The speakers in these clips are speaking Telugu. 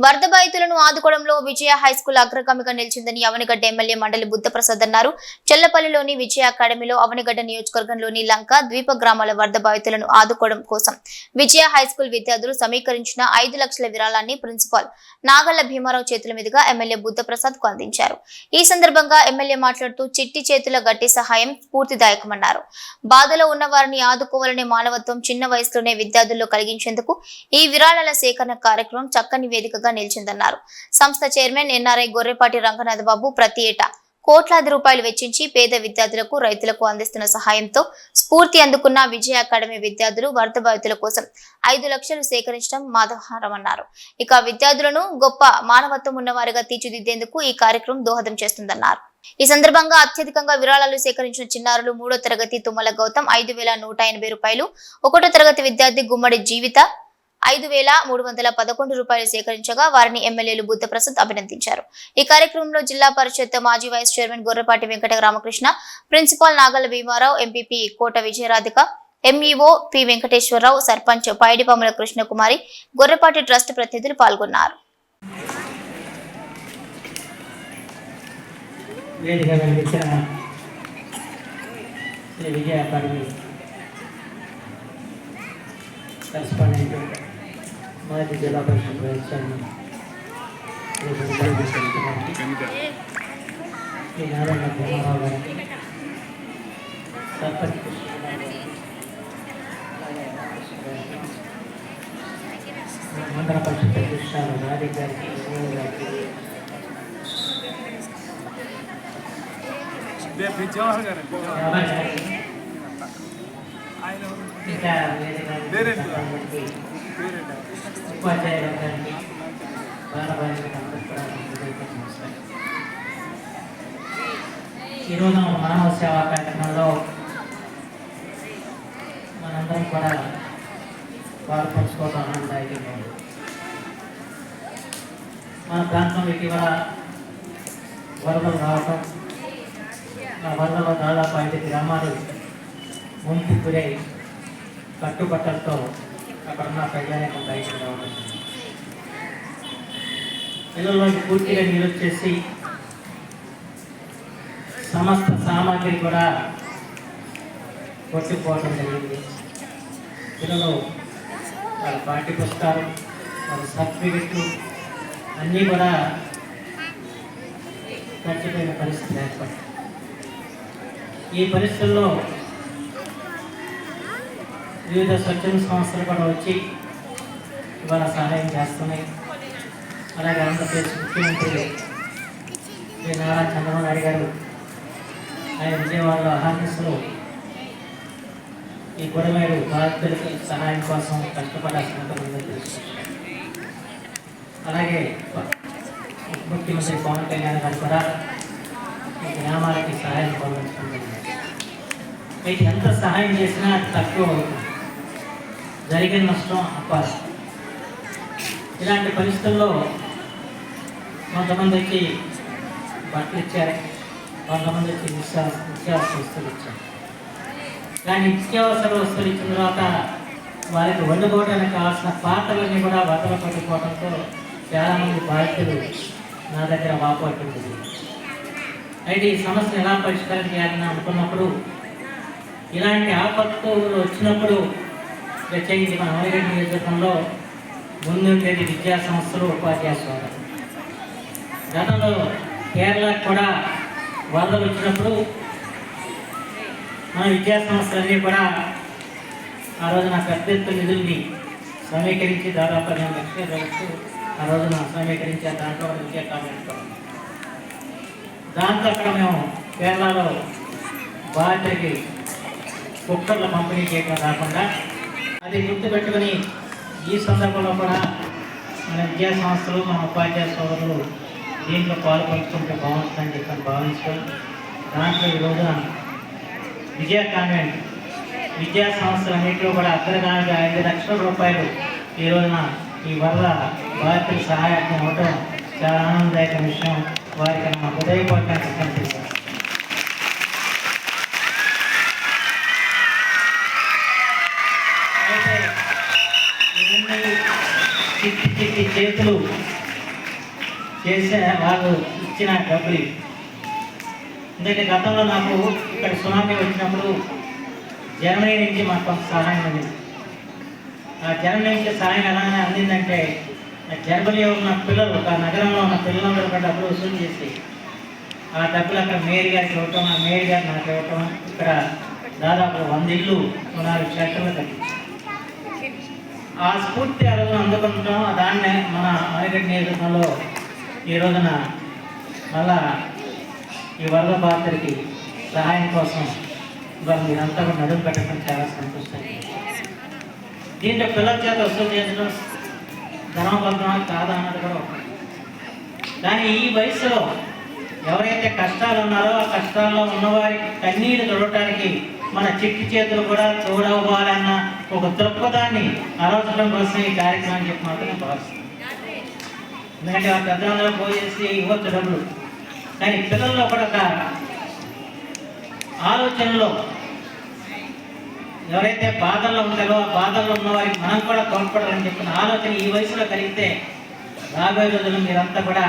వరద బాధితులను ఆదుకోవడంలో విజయ హైస్కూల్ అగ్రగామిగా నిలిచిందని అవనిగడ్డ ఎమ్మెల్యే మండలి బుద్ధప్రసాద్ అన్నారు. చెల్లపల్లిలోని విజయ అకాడమీలో అవనిగడ్డ నియోజకవర్గంలోని లంక ద్వీప గ్రామాల వరద బాధితులను ఆదుకోవడం కోసం విజయ హైస్కూల్ విద్యార్థులు సమీకరించిన ఐదు లక్షల విరాళాన్ని ప్రిన్సిపాల్ నాగళ్ళ భీమారావు చేతుల మీదుగా ఎమ్మెల్యే బుద్ధప్రసాద్కు అందించారు. ఈ సందర్భంగా ఎమ్మెల్యే మాట్లాడుతూ చిట్టి చేతుల గట్టి సహాయం స్ఫూర్తిదాయకమన్నారు. బాధలో ఉన్న వారిని ఆదుకోవాలనే మానవత్వం చిన్న వయసులోనే విద్యార్థుల్లో కలిగించేందుకు ఈ విరాళాల సేకరణ కార్యక్రమం చక్కని వేదికగా నిలిచిందన్నారు. సంస్థ చైర్మన్ ఎన్ఆర్ఐ గొర్రెపాటి రంగనాథ్ బాబు ప్రతి ఏటా కోట్లాది రూపాయలు వెచ్చించి పేద విద్యార్థులకు రైతులకు అందిస్తున్న సహాయంతో స్ఫూర్తి అందుకున్న విజయ అకాడమీ విద్యార్థులు వరద బాధితుల కోసం ఐదు లక్షలు సేకరించడం మాధవహారమన్నారు ఇక విద్యార్థులను గొప్ప మానవత్వం ఉన్నవారిగా తీర్చిదిద్దేందుకు ఈ కార్యక్రమం దోహదం చేస్తుందన్నారు. ఈ సందర్భంగా అత్యధికంగా విరాళాలు సేకరించిన చిన్నారులు మూడో తరగతి తుమ్మల గౌతమ్ ఐదు వేల నూట ఎనభై రూపాయలు ఒకటో తరగతి విద్యార్థి గుమ్మడి జీవిత ఐదు వేల మూడు వందల పదకొండు రూపాయలు సేకరించగా వారిని ఎమ్మెల్యేలు బుద్ధప్రసాద్ అభినందించారు. ఈ కార్యక్రమంలో జిల్లా పరిషత్ మాజీ vice chairman Gorrepati Venkata Ramakrishna principal Nagala Bhimarao MPP Kota Vijayaradhika MEO P Venkateswararao sarpanch Paidipamula Krishnakumari Gorrepati trust ప్రతినిధులు పాల్గొన్నారు. వేదిక విజయ అకాడమీ మొదటి జిల్లా పరిషత్ వైస్ చైర్మన్ శ్రీ నారాయణ గారికి సర్పంచ్ గారికి, మండల పరిషత్ అధ్యక్షురాలు రాధిక్ గారికి గారికి వేరే ఉపాధ్యాయుల గారికి బాలబాలికలకు అందరికీ కూడా నమస్కారం. ఈరోజు మానవ సేవా కార్యక్రమంలో మనందరం కూడా పాల్పంచుకోవడం ఆనందదాయకంగా ఉంది మన ప్రాంతం ఇటీవల వరదలు రావటం ఆ వరదలో దాదాపు ఐదు గ్రామాలు ముంపు గురై కట్టుబట్టలతో అక్కడ ఉన్న బయటకు రావడం పూర్తిగా నీరు వచ్చేసి సమస్త సామాగ్రి కూడా కొట్టుకుపోవడం జరిగింది. పిల్లలు వాళ్ళ పాఠ్య పుస్తకాలు వాళ్ళ సర్టిఫికెట్లు అన్నీ కూడా ఖర్చుపోయిన పరిస్థితి ఏర్పడింది. ఈ పరిస్థితుల్లో వివిధ స్వచ్ఛంద సంస్థలు కూడా వచ్చి ఇవాళ సహాయం చేస్తున్నాయి. అలాగే ఆంధ్రప్రదేశ్ ముఖ్యమంత్రి శ్రీ నారా చంద్రబాబు నాయుడు గారు ఆయన విజయవాడలో అహార్నిస్లో ఈ గొడవలు బాధితులకి సహాయం కోసం కష్టపడాల్సిన తెలుసు అలాగే ముఖ్యమంత్రి పవన్ కళ్యాణ్ గారు కూడా ఈ గ్రామాలకి సహాయం పొందడం మీకు ఎంత సహాయం చేసినా తక్కువ అవుతుంది. జరిగిన నష్టం అప్పాలి ఇలాంటి పరిస్థితుల్లో కొంతమందికి బట్టలు ఇచ్చారు కొంతమందికి వచ్చి నిత్యావసర వస్తువులు ఇచ్చారు. కానీ నిత్యావసర వస్తువులు ఇచ్చిన తర్వాత వారికి వండుకోవడానికి కావాల్సిన పాత్రలన్నీ కూడా వదల పట్టుకోవడంతో చాలామంది బాధితులు నా దగ్గర వాపడుతుంది అయితే ఈ సమస్యను ఎలా పరిష్కారం చేయాలని అనుకున్నప్పుడు ఇలాంటి ఆపత్తులు వచ్చినప్పుడు ప్రత్యేకించి మన అమరగడ్డ నియోజకవర్గంలో ముందుండేది విద్యా సంస్థలు ఉపాధ్యాయ సోదరు గతంలో కేరళకు కూడా వరదలు వచ్చినప్పుడు మన విద్యా సంస్థలన్నీ కూడా ఆ రోజున పెద్ద ఎత్తున నిధుల్ని సమీకరించి దాదాపు పదిహేను లక్షల వరకు ఆ రోజున సమీకరించి దాంట్లో విద్యా కామెంట్ దాంతో అక్కడ మేము కేరళలో బాధ్యతకి కుక్కర్ల పంపిణీ చేయడం కాకుండా అది గుర్తుపెట్టుకుని ఈ సందర్భంలో కూడా మన విద్యా సంస్థలు మన ఉపాధ్యాయ సోదరులు దీంట్లో పాల్పంచుకుంటే బాగుంటుందని చెప్పి భావించుకొని దాంట్లో ఈ విజయ కాన్వెంట్ విద్యా సంస్థలన్నింటిలో కూడా అగ్రగామిగా ఐదు లక్షల రూపాయలు ఈ రోజున ఈ వరద బాధితులు సహాయార్థం అవ్వటం చాలా ఆనందదాయక విషయం. వారికి నా హృదయపూర్వకంగా కనిపిస్తుంది చేతులు చేసిన వాళ్ళు ఇచ్చిన డబ్బులు ఎందుకంటే గతంలో నాకు ఇక్కడ సునామీ వచ్చినప్పుడు జర్మనీ నుంచి మాకు కొంత సహాయం అందింది ఆ జర్మనీ నుంచి సహాయం ఎలా అందిందంటే జర్మనీ జర్మనీలో ఉన్న పిల్లలు ఒక నగరంలో ఉన్న పిల్లలందరూ కూడా డబ్బులు వసూలు చేసి ఆ డబ్బులు అక్కడ మేయర్ గారికి ఇవ్వటం ఆ మేయర్ గారు నాకు ఇవ్వటం ఇక్కడ దాదాపు వంద ఇల్లు నాలుగు క్షేత్రంలో కట్టించారు. ఆ స్ఫూర్తి ఆ రోజున అందుకుంటాం. దాన్నే మన మరిగడ్డ నియోజకవర్గంలో ఈ రోజున మళ్ళా ఈ వరద బాధితులకి సహాయం కోసం ఇవాళ మీరంతా కూడా నడుము పెట్టడం చాలా సంతోషం. దీంట్లో పిల్లల చేత వసూలు చేసిన ధనబద్ధమా కాదా అన్నది కూడా కానీ ఈ వయసులో ఎవరైతే కష్టాలు ఉన్నారో ఆ కష్టాల్లో ఉన్నవారి కన్నీరు చూడటానికి మన చిట్టి చేతులు కూడా తోడవ్వాలన్న ఒక దృక్పథాన్ని ఆలోచన కోసం ఈ కార్యక్రమం చెప్పి మాత్రం భావిస్తున్నాను ఎందుకంటే ఆ పెద్దలందరూ పోయేసి ఇవ్వచ్చు డబ్బులు. కానీ పిల్లల్లో కూడా ఒక ఆలోచనలో ఎవరైతే బాధల్లో ఉంటారో ఆ బాధల్లో ఉన్న వారికి మనం కూడా తోడ్పడాలని చెప్పిన ఆలోచన ఈ వయసులో కలిగితే రాబోయే రోజుల్లో మీరంతా కూడా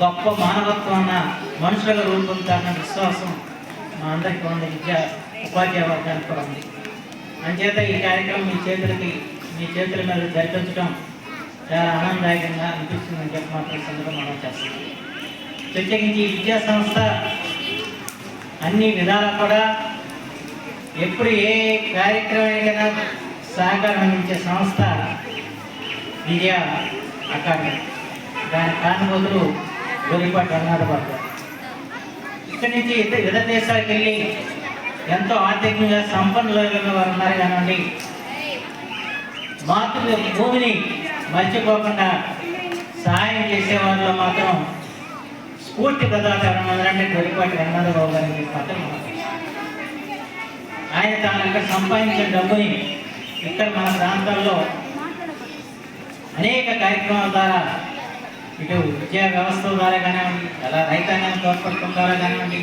గొప్ప మానవత్వం అన్న మనుషులుగా రూపొందుతారన్న విశ్వాసం మా అందరికీ ఉంది విద్యా ఉపాధ్యాయ వర్గానికి కూడా ఉంది. అంచేత ఈ కార్యక్రమం మీ చేతులకి మీ చేతుల మీద జరిపించడం చాలా ఆనందదాయకంగా అనిపిస్తుందని చెప్పి మాత్రం సందర్భం మనం చేస్తున్నాం. ప్రత్యేకించి ఈ విద్యా సంస్థ అన్ని విధాలా కూడా ఎప్పుడు ఏ కార్యక్రమానికైనా సహకారం అందించే సంస్థ విద్యా అకాడమీ. దాని కానుబోతులు గొరిపాటి రంగాధబాబు పడతారు ఇక్కడి నుంచి ఇతర ఇతర దేశాలకు వెళ్ళి ఎంతో ఆర్థికంగా సంపన్నులు వారు ఉన్నారు కానివ్వండి. మాతృ భూమిని మర్చిపోకుండా సహాయం చేసే వాళ్ళలో మాత్రం స్ఫూర్తి ప్రదాత ఎవరన్నారంటే గొరిపాటి రంగాధబాబు గారిని ఆయన తాను ఇక్కడ సంపాదించిన డబ్బుని ఇక్కడ మన ప్రాంతాల్లో అనేక కార్యక్రమాల ద్వారా ఇటు విద్యా వ్యవస్థ ద్వారా కానివ్వండి అలా రైతాంగం తోడ్పడటం ద్వారా కానివ్వండి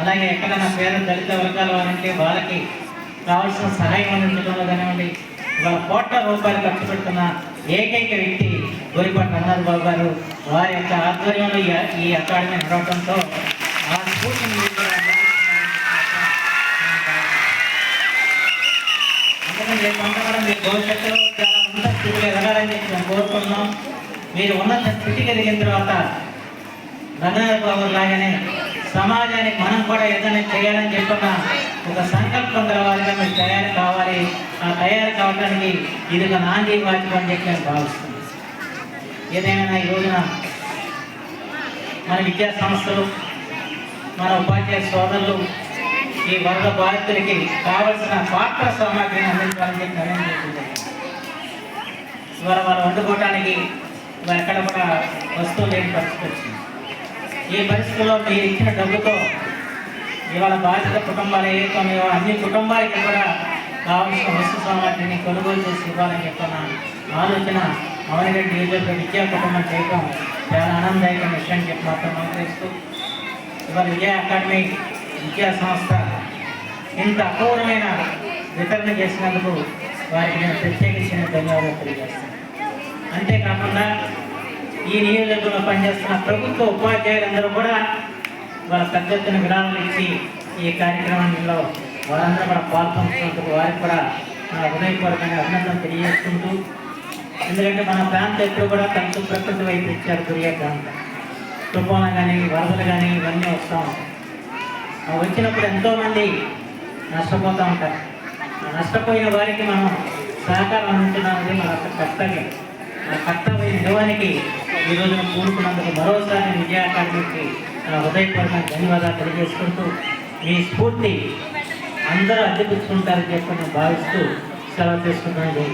అలాగే ఎక్కడైనా పేద దళిత వర్గాల వారంటే వాళ్ళకి కావాల్సిన సహాయం అందించడంలో కానివ్వండి ఇవాళ కోట్ల రూపాయలు ఖర్చు పెడుతున్న ఏకైక వ్యక్తి గోరిపాటి రంగనాథ్ బాబు గారు వారి యొక్క ఆధ్వర్యంలో ఈ- అకాడమీ నడవడంతో ఆ స్ఫూర్తిని భవిష్యత్తులో చాలా ఉన్నత స్థితిలో ఎదగాలని చెప్పి మేము కోరుకుంటున్నాం. మీరు ఉన్నత స్థితికి ఎదిగిన తర్వాత రంగనాథ్ బాబు లాగానే సమాజానికి మనం కూడా ఏదైనా చేయాలని చెప్పిన ఒక సంకల్పం కలవాలిగా మీరు తయారు కావాలి. ఆ తయారు కావడానికి ఇది ఒక నాంది వాక్యం అని చెప్పి నేను భావిస్తున్నాను. ఏదైనా ఈ రోజున మన విద్యా సంస్థలు మన ఉపాధ్యాయ సోదరులు ఈ వరద బాధితులకి కావలసిన పాత్ర సామాగ్రిని అందించాలని చెప్పి నిర్ణయం ఇవాళ వాళ్ళు వండుకోవటానికి ఎక్కడ కూడా వస్తువు లేని పరిస్థితి వచ్చింది. ఈ పరిస్థితుల్లో మీరు ఇచ్చిన డబ్బుతో ఇవాళ బాధిత కుటుంబాలు ఏవైతే ఉన్నాయో అన్ని కుటుంబాలకి కూడా కావాల్సిన వస్తు సామాగ్రిని కొనుగోలు చేసి ఇవ్వాలని చెప్పిన ఆలోచన అవనిగడ్డి నియోజకవర్గ విద్యా కుటుంబం చేయడం చాలా ఆనందదాయకమైన విషయం చెప్పి మాత్రం అనుకరిస్తూ ఇవాళ విజయ అకాడమీ విద్యా సంస్థ ఇంత అపూర్వమైన వితరణ చేసినందుకు వారికి నేను ప్రత్యేకించిన ధన్యవాదాలు తెలియజేస్తాను అంతేకాకుండా ఈ నియోజకవర్గంలో పనిచేస్తున్న ప్రభుత్వ ఉపాధ్యాయులందరూ కూడా వాళ్ళ పెద్ద ఎత్తున విరాళాలు ఇచ్చి ఈ కార్యక్రమంలో వారందరూ కూడా పాల్పంచుకున్నందుకు వారికి కూడా మన హృదయపూర్వకంగా అభినందన తెలియజేసుకుంటూ ఎందుకంటే మన ప్రాంతం ఎప్పుడు కూడా కంచు ప్రకృతి వైపు ఇచ్చారు గురియా ప్రాంతం తుఫాను కానీ వరదలు కానీ ఇవన్నీ వస్తూ ఉంటాయి. వచ్చినప్పుడు ఎంతోమంది నష్టపోతూ ఉంటారు. నష్టపోయిన వారికి మనం సహకారం అందించడం అనేది మన కర్తవ్యం. ఆ కర్తవ్య నిజానికి ఈ రోజున కూడుకున్నందుకు మరోసారి నేను విజయ అకాడమీకి హృదయపూర్వక ధన్యవాదాలు తెలియజేసుకుంటూ మీ స్ఫూర్తి అందరూ అద్దెపుచ్చుకుంటారని చెప్పి భావిస్తూ సెలవు తీసుకుంటాను